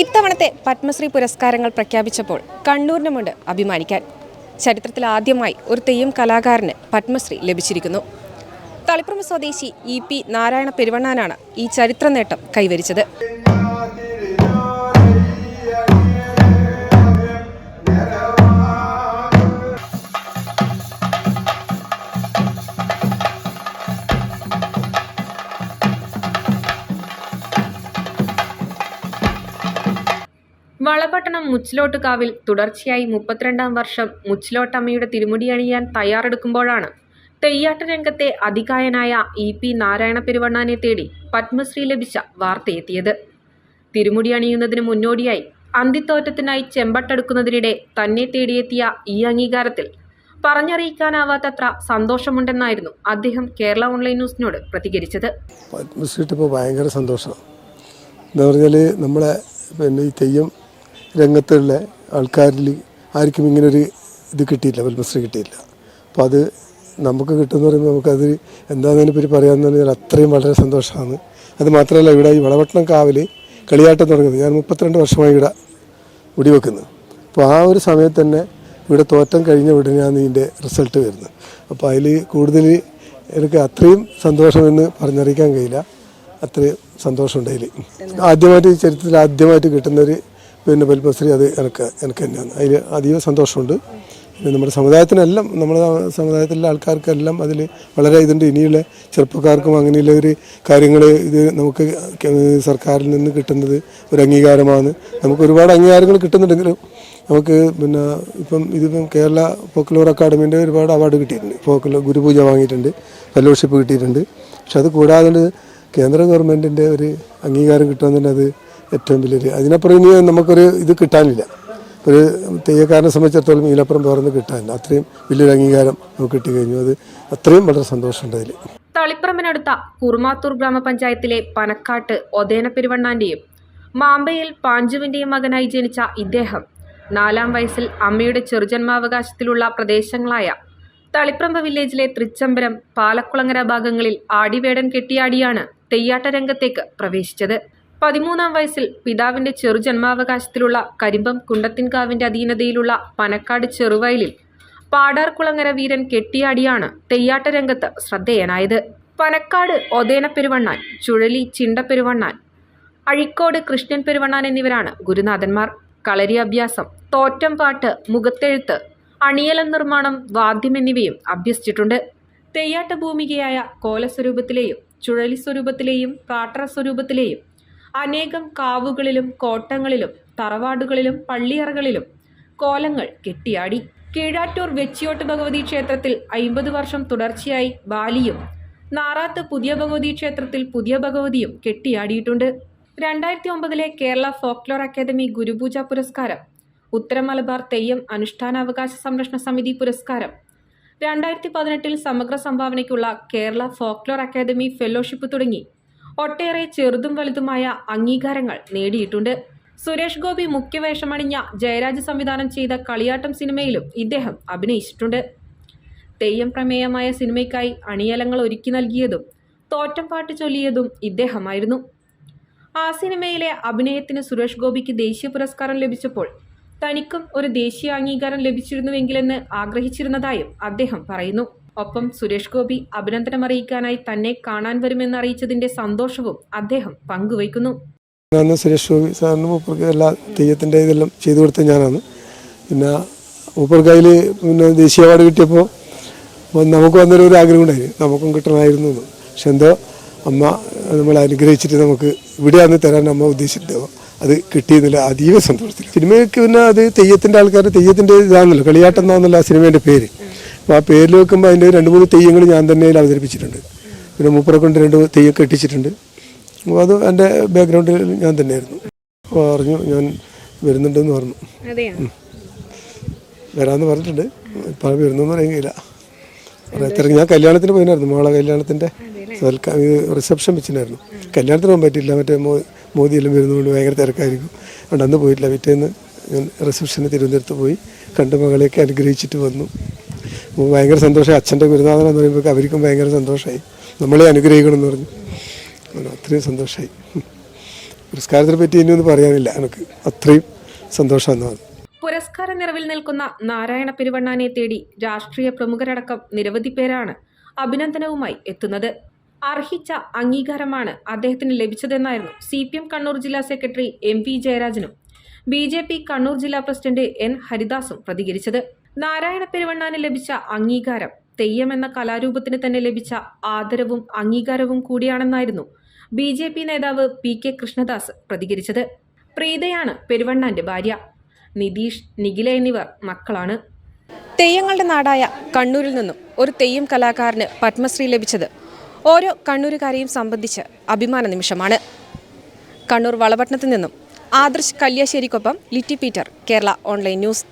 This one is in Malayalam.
ഇത്തവണത്തെ പത്മശ്രീ പുരസ്കാരങ്ങൾ പ്രഖ്യാപിച്ചപ്പോൾ കണ്ണൂരിനുമുണ്ട് അഭിമാനിക്കാൻ. ചരിത്രത്തിൽ ആദ്യമായി ഒരു തെയ്യം കലാകാരന് പത്മശ്രീ ലഭിച്ചിരിക്കുന്നു. തളിപ്പുറം സ്വദേശി ഇ പി നാരായണ പെരുവണ്ണാനാണ് ഈ ചരിത്ര നേട്ടം കൈവരിച്ചത്. വളപട്ടണം മുച്ചിലോട്ടുകാവിൽ തുടർച്ചയായി മുപ്പത്തിരണ്ടാം വർഷം മുച്ചിലോട്ടമ്മയുടെ തിരുമുടി അണിയാൻ തയ്യാറെടുക്കുമ്പോഴാണ് തെയ്യാട്ട രംഗത്തെ അതികായനായ ഇ പി നാരായണ പെരുവണ്ണാനെ തേടി പത്മശ്രീ ലഭിച്ച വാർത്തയെത്തിയത്. തിരുമുടി അണിയുന്നതിന് മുന്നോടിയായി അന്തിത്തോറ്റത്തിനായി ചെമ്പട്ടെടുക്കുന്നതിനിടെ തന്നെ തേടിയെത്തിയ ഈ അംഗീകാരത്തിൽ പറഞ്ഞറിയിക്കാനാവാത്തത്ര സന്തോഷമുണ്ടെന്നായിരുന്നു അദ്ദേഹം കേരള ഓൺലൈൻ ന്യൂസിനോട് പ്രതികരിച്ചത്. പത്മശ്രീ ഭയങ്കര സന്തോഷം. എന്താ പറഞ്ഞാൽ നമ്മളെ പിന്നെ ഈ തെയ്യം രംഗത്തുള്ള ആൾക്കാരിൽ ആർക്കും ഇങ്ങനൊരു ഇത് കിട്ടിയില്ല പത്മശ്രീ കിട്ടിയില്ല അപ്പോൾ അത് നമുക്ക് കിട്ടുമെന്ന് പറയുമ്പോൾ നമുക്കത് എന്താണെന്നതിനെ പറ്റി പറയാമെന്ന് പറഞ്ഞാൽ അത്രയും വളരെ സന്തോഷമാണ്. അത് മാത്രമല്ല ഇവിടെ ഈ വളവട്ടണം കാവിൽ കളിയാട്ടം തുടങ്ങുന്നത് ഞാൻ മുപ്പത്തിരണ്ട് വർഷമായി ഇവിടെ വെടിവെക്കുന്നത് അപ്പോൾ ആ ഒരു സമയത്ത് തന്നെ ഇവിടെ തോറ്റം കഴിഞ്ഞ ഉടനെയാണ് ഇതിന്റെ റിസൾട്ട് വരുന്നത്. അപ്പോൾ അതിൽ കൂടുതൽ എനിക്ക് അത്രയും സന്തോഷമെന്ന് പറഞ്ഞറിയിക്കാൻ കഴിയില്ല. അത്രയും സന്തോഷമുണ്ട് അതിൽ. ആദ്യമായിട്ട് ഈ ചരിത്രത്തിൽ ആദ്യമായിട്ട് കിട്ടുന്നൊരു പിന്നെ പത്മശ്രീ അത് എനിക്ക് എനിക്ക് തന്നെയാണ്. അതിൽ അധികം സന്തോഷമുണ്ട്. പിന്നെ നമ്മുടെ സമുദായത്തിനെല്ലാം നമ്മുടെ സമുദായത്തിലെ ആൾക്കാർക്കെല്ലാം അതിൽ വളരെ ഇതുണ്ട്. ഇനിയുള്ള ചെറുപ്പക്കാർക്കും അങ്ങനെയുള്ള ഒരു കാര്യങ്ങൾ ഇത് നമുക്ക് സർക്കാരിൽ നിന്ന് കിട്ടുന്നത് ഒരു അംഗീകാരമാണ്. നമുക്ക് ഒരുപാട് അംഗീകാരങ്ങൾ കിട്ടുന്നുണ്ടെങ്കിലും നമുക്ക് പിന്നെ ഇപ്പം ഇതിപ്പം കേരള ഫോക്ലോർ അക്കാഡമീന്റെ ഒരുപാട് അവാർഡ് കിട്ടിയിട്ടുണ്ട്. ഫോക്ലോ ഗുരുപൂജ വാങ്ങിയിട്ടുണ്ട്. ഫെലോഷിപ്പ് കിട്ടിയിട്ടുണ്ട്. പക്ഷെ അത് കൂടാതെ കേന്ദ്ര ഗവൺമെന്റിന്റെ ഒരു അംഗീകാരം കിട്ടുമെന്നുണ്ട് അത് ഏറ്റവും വലിയൊരു അതിനപ്പുറം ഇനി നമുക്കൊരു ഇത് കിട്ടാനില്ല. ഒരു തെയ്യക്കാരനെ സംബന്ധിച്ചിടത്തോളം ഇതിനപ്പുറം വേറൊന്നും കിട്ടാനില്ല. അത്രയും വലിയൊരു അംഗീകാരം നമുക്ക് കിട്ടി കഴിഞ്ഞു അത് അത്രയും വളരെ സന്തോഷമുണ്ട് അതിൽ തളിപ്പറമ്പിനടുത്ത കുറുമാത്തൂർ ഗ്രാമപഞ്ചായത്തിലെ പനക്കാട്ട് ഒതേന പെരുവണ്ണാന്റെയും മാമ്പയിൽ പാഞ്ചുവിന്റെയും മകനായി ജനിച്ച ഇദ്ദേഹം നാലാം വയസ്സിൽ അമ്മയുടെ ചെറുജന്മാവകാശത്തിലുള്ള പ്രദേശങ്ങളായ തളിപ്രമ്പ വില്ലേജിലെ തൃച്ചംബരം പാലക്കുളങ്ങര ഭാഗങ്ങളിൽ ആടിവേടൻ കെട്ടിയാടിയാണ് തെയ്യാട്ട രംഗത്തേക്ക് പ്രവേശിച്ചത്. പതിമൂന്നാം വയസ്സിൽ പിതാവിന്റെ ചെറു ജന്മാവകാശത്തിലുള്ള കരിമ്പം കുണ്ടത്തിൻകാവിന്റെ അധീനതയിലുള്ള പനക്കാട് ചെറുവയലിൽ പാടാർകുളങ്ങര വീരൻ കെട്ടിയാടിയാണ് തെയ്യാട്ട രംഗത്ത് ശ്രദ്ധേയനായത്. പനക്കാട് ഒതേന പെരുവണ്ണാൻ ചുഴലി ചിണ്ട പെരുവണ്ണാൻ അഴിക്കോട് കൃഷ്ണൻ പെരുവണ്ണാൻ എന്നിവരാണ് ഗുരുനാഥന്മാർ. കളരി അഭ്യാസം തോറ്റം പാട്ട് മുഖത്തെഴുത്ത് അണിയല നിർമ്മാണം വാദ്യം എന്നിവയും അഭ്യസിച്ചിട്ടുണ്ട്. തെയ്യാട്ട ഭൂമികയായ കോലസ്വരൂപത്തിലെയും ചുഴലി സ്വരൂപത്തിലെയും പ്രാട്ടറ സ്വരൂപത്തിലെയും അനേകം കാവുകളിലും കോട്ടങ്ങളിലും തറവാടുകളിലും പള്ളിയറകളിലും കോലങ്ങൾ കെട്ടിയാടി. കീഴാറ്റൂർ വെച്ചിയോട്ട് ഭഗവതി ക്ഷേത്രത്തിൽ അയിമ്പത് വർഷം തുടർച്ചയായി ബാലിയും നാറാത്ത് പുതിയ ഭഗവതി ക്ഷേത്രത്തിൽ പുതിയ ഭഗവതിയും കെട്ടിയാടിയിട്ടുണ്ട്. രണ്ടായിരത്തി ഒമ്പതിലെ കേരള ഫോക്ലോർ അക്കാദമി ഗുരുപൂജ പുരസ്കാരം ഉത്തരമലബാർ തെയ്യം അനുഷ്ഠാനാവകാശ സംരക്ഷണ സമിതി പുരസ്കാരം രണ്ടായിരത്തി പതിനെട്ടിൽ സമഗ്ര സംഭാവനയ്ക്കുള്ള കേരള ഫോക്ലോർ അക്കാദമി ഫെലോഷിപ്പ് തുടങ്ങി. ഒട്ടേറെ ചെറുതും വലുതുമായ അംഗീകാരങ്ങൾ നേടിയിട്ടുണ്ട്. സുരേഷ് ഗോപി മുഖ്യവേഷമണിഞ്ഞ ജയരാജ് സംവിധാനം ചെയ്ത കളിയാട്ടം സിനിമയിലും ഇദ്ദേഹം അഭിനയിച്ചിട്ടുണ്ട്. തെയ്യം പ്രമേയമായ സിനിമയ്ക്കായി അണിയലങ്ങൾ ഒരുക്കി നൽകിയതും തോറ്റം പാട്ട് ചൊല്ലിയതും ഇദ്ദേഹമായിരുന്നു. ആ സിനിമയിലെ അഭിനയത്തിന് സുരേഷ് ഗോപിക്ക് ദേശീയ പുരസ്കാരം ലഭിച്ചപ്പോൾ തനിക്കും ഒരു ദേശീയ അംഗീകാരം ലഭിച്ചിരുന്നുവെങ്കിലെന്ന് ആഗ്രഹിച്ചിരുന്നതായും അദ്ദേഹം പറയുന്നു. ഒപ്പം സുരേഷ് ഗോപി അഭിനന്ദനം അറിയിക്കാനായി തന്നെ കാണാൻ വരുമെന്ന് അറിയിച്ചതിന്റെ സന്തോഷവും അദ്ദേഹം പങ്കുവയ്ക്കുന്നു. അന്ന് സുരേഷ് ഗോപി സാറിന് എല്ലാ തെയ്യത്തിന്റെ ഇതെല്ലാം ചെയ്തു കൊടുത്തത് ഞാനാണ്. പിന്നെ മൂപ്പർക്ക് പിന്നെ ദേശീയ അവാർഡ് കിട്ടിയപ്പോൾ നമുക്ക് വന്നൊരു ഒരു ആഗ്രഹം ഉണ്ടായിരുന്നു നമുക്കും കിട്ടണമായിരുന്നു പക്ഷെ എന്തോ അമ്മ നമ്മൾ അനുഗ്രഹിച്ചിട്ട് നമുക്ക് ഇവിടെ ഇവിടെയാണ് തരാൻ അമ്മ ഉദ്ദേശിച്ചിട്ടോ അത് കിട്ടിയെന്നില്ല അതീവ സന്തോഷത്തിൽ. സിനിമയ്ക്ക് പിന്നെ അത് തെയ്യത്തിന്റെ ആൾക്കാർ തെയ്യത്തിന്റെ ഇതാണല്ലോ കളിയാട്ടം എന്നാണല്ലോ ആ സിനിമേന്റെ പേര്. അപ്പോൾ ആ പേരിൽ വെക്കുമ്പോൾ അതിന്റെ രണ്ട് മൂന്ന് തെയ്യങ്ങൾ ഞാൻ തന്നെ അതിൽ അവതരിപ്പിച്ചിട്ടുണ്ട്. പിന്നെ മൂപ്പറെ കൊണ്ട് രണ്ട് തെയ്യം കെട്ടിച്ചിട്ടുണ്ട്. അപ്പോൾ അത് എന്റെ ബാക്ക്ഗ്രൗണ്ടിൽ ഞാൻ തന്നെയായിരുന്നു. അപ്പോൾ പറഞ്ഞു ഞാൻ വരുന്നുണ്ടെന്ന് പറഞ്ഞു. വരാമെന്ന് പറഞ്ഞിട്ടുണ്ട്. ഇപ്പം വരുന്നെന്ന് പറയുകയില്ല തിരക്ക് ഞാൻ കല്യാണത്തിന് പോയിനായിരുന്നു മോളെ കല്യാണത്തിന്റെ റിസപ്ഷൻ വെച്ചിട്ടുണ്ടായിരുന്നു. കല്യാണത്തിന് പോകാൻ പറ്റില്ല മറ്റേ മോ മോദിയെല്ലാം വരുന്നതുകൊണ്ട് ഭയങ്കര തിരക്കായിരിക്കും. അതുകൊണ്ട് അന്ന് പോയിട്ടില്ല. പിറ്റേന്ന് ഞാൻ റിസപ്ഷന് തിരുവനന്തപുരത്ത് പോയി. കണ്ട് മകളെയൊക്കെ അനുഗ്രഹിച്ചിട്ട് വന്നു. ഭയങ്കര സന്തോഷമായി. അച്ഛന്റെ ഗുരുനാഥൻ എന്ന് പറയുമ്പോൾ അവർക്കും ഭയങ്കര സന്തോഷമായി. നമ്മളെ അനുഗ്രഹിക്കണം എന്ന് പറഞ്ഞു അത്രയും സന്തോഷമായി. പുരസ്കാരത്തിനെ പറ്റി ഇനിയൊന്നും പറയാനില്ല. എനിക്ക് അത്രയും സന്തോഷം സന്തോഷമാണ് പുരസ്കാര നിറവിൽ നിൽക്കുന്ന നാരായണ പെരുവണ്ണാനെ തേടി രാഷ്ട്രീയ പ്രമുഖരടക്കം നിരവധി പേരാണ് അഭിനന്ദനവുമായി എത്തുന്നത്. അർഹിച്ച അംഗീകാരമാണ് അദ്ദേഹത്തിന് ലഭിച്ചതെന്നായിരുന്നു സി പി എം കണ്ണൂർ ജില്ലാ സെക്രട്ടറി എം വി ജയരാജനും ബി ജെ പി കണ്ണൂർ ജില്ലാ പ്രസിഡന്റ് എൻ ഹരിദാസും പ്രതികരിച്ചത്. നാരായണ പെരുവണ്ണാന് ലഭിച്ച അംഗീകാരം തെയ്യം എന്ന കലാരൂപത്തിന് തന്നെ ലഭിച്ച ആദരവും അംഗീകാരവും കൂടിയാണെന്നായിരുന്നു ബി ജെ പി നേതാവ് പി കെ കൃഷ്ണദാസ് പ്രതികരിച്ചത്. പ്രീതയാണ് പെരുവണ്ണാന്റെ ഭാര്യ. നിതീഷ് നിഖില എന്നിവർ മക്കളാണ്. തെയ്യങ്ങളുടെ നാടായ കണ്ണൂരിൽ നിന്നും ഒരു തെയ്യം കലാകാരന് പത്മശ്രീ ലഭിച്ചത് ഓരോ കണ്ണൂരുകാരെയും സംബന്ധിച്ച് അഭിമാന നിമിഷമാണ്. കണ്ണൂർ വളപട്ടണത്തിൽ നിന്നും ആദർശ് കല്യാശ്ശേരിക്കൊപ്പം ലിറ്റി പീറ്റർ കേരള ഓൺലൈൻ ന്യൂസ്.